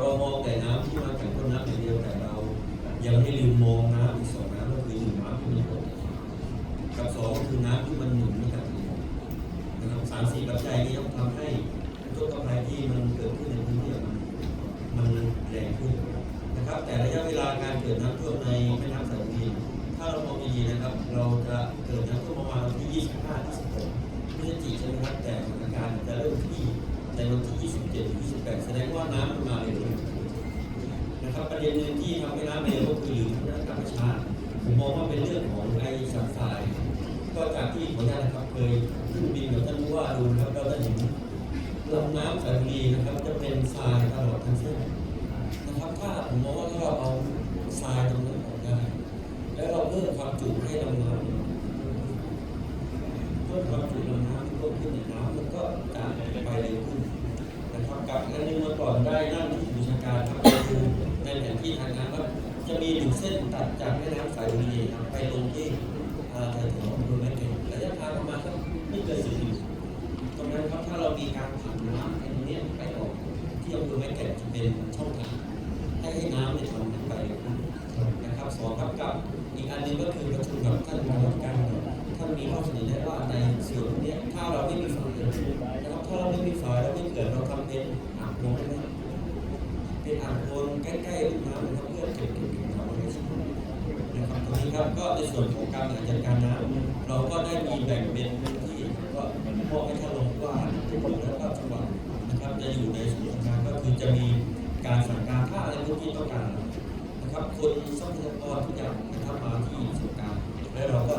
เรามองแต่น้ำที่มาจากต้นน้ำอย่างเดียวแต่เรายังไม่ลืมมองน้ำอีกสองน้ำก็คือหนึ่งน้ำที่มันกับสองก็คือน้ำที่มันหนุนมาจากดินนะครับสามสี่ปัจจัยนี้ต้องทำให้ต้นกำไรที่มันเกิดขึ้นในพื้นที่มันมันแรงขึ้นนะครับ แต่ระยะเวลาการเกิดน้ำท่วมในแม่น้ำสายบุรีถ้าเรามองดีๆนะครับ เราจะเกิดน้ำท่วมประมาณวันที่ 25 26พฤศจิกายนใช่ไหมครับแต่สถานการณ์จะเริ่มที่ ในวันที่ 27 28 แสดงว่าน้ำมันมาเร็วนะครับประเด็นหนึ่งที่ทำให้น้ำเร็วก็คือลืมทางด้านธรรมชาติผมมองว่าเป็นเรื่องของไอ้สัมทรายก็จากที่ผลงานนะครับเคยขึ้นบินกับท่านผู้ว่าดูนะครับเราจะเห็นลำน้ำสารีนะครับ จะเป็นทรายตลอดทั้งเส้นนะครับถ้าผมมองว่าถ้าเราเอาทรายตรงนั้นออกได้แล้วเราเพิ่มความจุให้ลำน้ำเพิ่มความจุลำน้ำเพิ่มขึ้นในน้ำมันก็จะไปเร็วขึ้น นะครับกับอันนึงเมื่อก่อนได้นั่งที่บูชาการครับคือในแผนที่ทางน้ำว่าจะมีหนึ่งเส้นตัดจากแม่น้ำสายบุรีครับไปลงที่อ่าแถวๆอำเภอแม่เก่งระยะทางประมาณสักไม่เกินสิบกิโลตรงนั้นครับถ้าเรามีการผันน้ำไอ้ตรงนี้ไปออกที่อำเภอแม่เก่จะเป็นช่องทางให้ให้น้ำเนี่ยมันไปนะครับสองครับกับอีกอันนึงก็คือประชุมกับท่านผู้ว่าการท่านมีข้อเสนอได้ว่าในส่วนนี้ถ้าเราไม่มีฝ่ายนะครับถ้าเร ม่มีฝ่ายเราไม่เกิดเราทำเป็นอ่างโพรงได้ไหมเป็นอ่างโพรงใกล้ๆลูกน้ำนะครับเพื่อเก็บเก็บเก็บน้ำไว้ใช้นะครับตรงนี้ครับก็ในส่วนของการบริหารจัดการน้ำเราก็ได้มีแบ่งเป็นพื้นที่ก็มอบให้ท่านรองว่าทุกคนและก็จังหวัดนะครับจะอยู่ในส่วนของการก็คือจะมีการสั่งการถ้าในพื้นที่ต้องการนะครับคนทรัพยากรทุกอย่างนะครับมาที่ส่วนกลางแล้วเราก็